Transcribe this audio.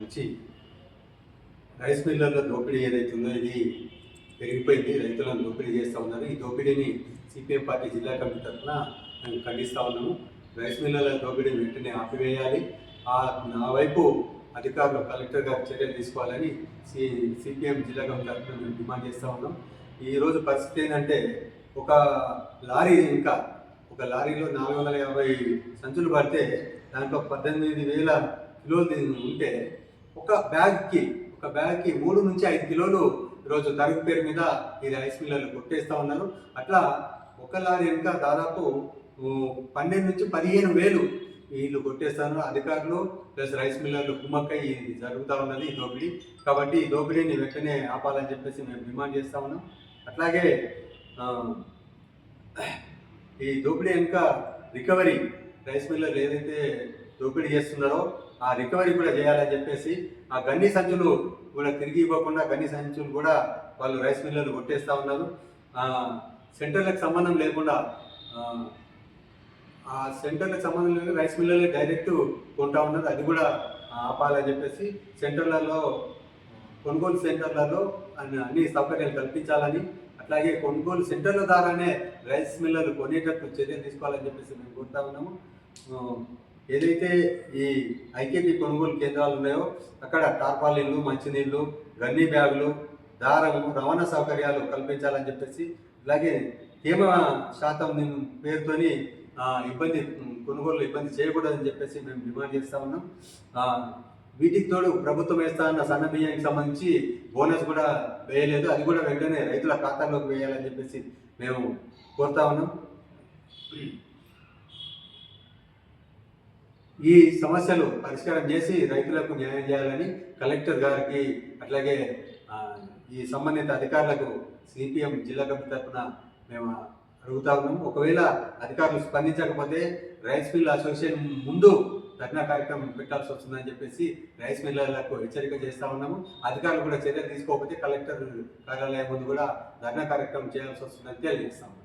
నుంచి రైస్ మిల్లర్ల దోపిడీ ఏదైతే ఉందో ఇది పెరిగిపోయింది. రైతులను దోపిడీ చేస్తూ ఉన్నారు. ఈ దోపిడీని సిపిఎం పార్టీ జిల్లా కమిటీ తరఫున మేము ఖండిస్తూ ఉన్నాము. రైస్ మిల్లర్ల దోపిడీని వెంటనే ఆపివేయాలి. ఆ నా వైపు అధికారులు కలెక్టర్ గారు చర్యలు తీసుకోవాలని సి సిపిఎం జిల్లా కమిటీ తరఫున మేము డిమాండ్ చేస్తూ ఉన్నాం. ఈరోజు పరిస్థితి ఏంటంటే ఒక లారీ ఇంకా ఒక లారీలో నాలుగు వందల యాభై సంచులు పడితే దాంట్లో పద్దెనిమిది వేల కిలోలు ఉంటే ఒక బ్యాగ్కి ఒక బ్యాగ్కి మూడు నుంచి ఐదు కిలోలు ఈరోజు తరుగు పేరు మీద ఈ రైస్ మిల్లర్లు కొట్టేస్తూ ఉన్నారు. అట్లా ఒక లారీ వెనుక దాదాపు పన్నెండు నుంచి పదిహేను వేలు వీళ్ళు కొట్టేస్తాను అధికారులు ప్లస్ రైస్ మిల్లర్లు కుమ్మక్కై ఇది జరుగుతూ ఉన్నది ఈ దోపిడీ. కాబట్టి ఈ దోపిడీని వెంటనే ఆపాలని చెప్పేసి మేము డిమాండ్ చేస్తా ఉన్నాం. అట్లాగే ఈ దోపిడీ వెనుక రికవరీ రైస్ మిల్లర్ ఏదైతే దోపిడీ చేస్తున్నారో ఆ రికవరీ కూడా చేయాలని చెప్పేసి ఆ గన్ని సంచులు కూడా తిరిగి ఇవ్వకుండా గన్ని సంచులు కూడా వాళ్ళు రైస్ మిల్లర్లు కొట్టేస్తూ ఉన్నారు. సెంటర్లకు సంబంధం లేకుండా ఆ, సెంటర్లకు సంబంధం లేకుండా రైస్ మిల్లర్లు డైరెక్ట్ కొంటా ఉన్నారు. అది కూడా ఆపాలని చెప్పేసి సెంటర్లలో కొనుగోలు సెంటర్లలో అన్ని సౌకర్యాలు కల్పించాలని అట్లాగే కొనుగోలు సెంటర్ల ద్వారానే రైస్ మిల్లర్లు కొనేటట్టు చర్యలు తీసుకోవాలని చెప్పేసి మేము కోరుతా ఉన్నాము. ఏదైతే ఈ ఐకేపీ కొనుగోలు కేంద్రాలు ఉన్నాయో అక్కడ టార్పాలిన్లు మంచినీళ్ళు గన్నీ బ్యాగులు దారము రవాణా సౌకర్యాలు కల్పించాలని చెప్పేసి అలాగే తేమ శాతం పేరుతోని ఇబ్బంది కొనుగోలు ఇబ్బంది చేయకూడదని చెప్పేసి మేము డిమాండ్ చేస్తా ఉన్నాం. వీటికి తోడు ప్రభుత్వం వేస్తా అన్న సన్న బియ్యానికి సంబంధించి బోనస్ కూడా వేయలేదు. అది కూడా వెంటనే రైతుల ఖాతాల్లోకి వేయాలని చెప్పేసి మేము కోరుతా ఉన్నాం. ఈ సమస్యలు పరిష్కారం చేసి రైతులకు న్యాయం చేయాలని కలెక్టర్ గారికి అట్లాగే ఈ సంబంధిత అధికారులకు సిపిఎం జిల్లా కమిటీ తరఫున మేము అడుగుతా ఉన్నాము ఒకవేళ అధికారులు స్పందించకపోతే రైస్ మిల్ అసోసియేషన్ ముందు ధర్నా కార్యక్రమం పెట్టాల్సి వస్తుందని చెప్పేసి రైస్ మిల్లర్లకు హెచ్చరిక చేస్తూ ఉన్నాము. అధికారులు కూడా చర్యలు తీసుకోకపోతే కలెక్టర్ కార్యాలయం ముందు కూడా ధర్నా కార్యక్రమం చేయాల్సి వస్తుందని తెలియజేస్తాము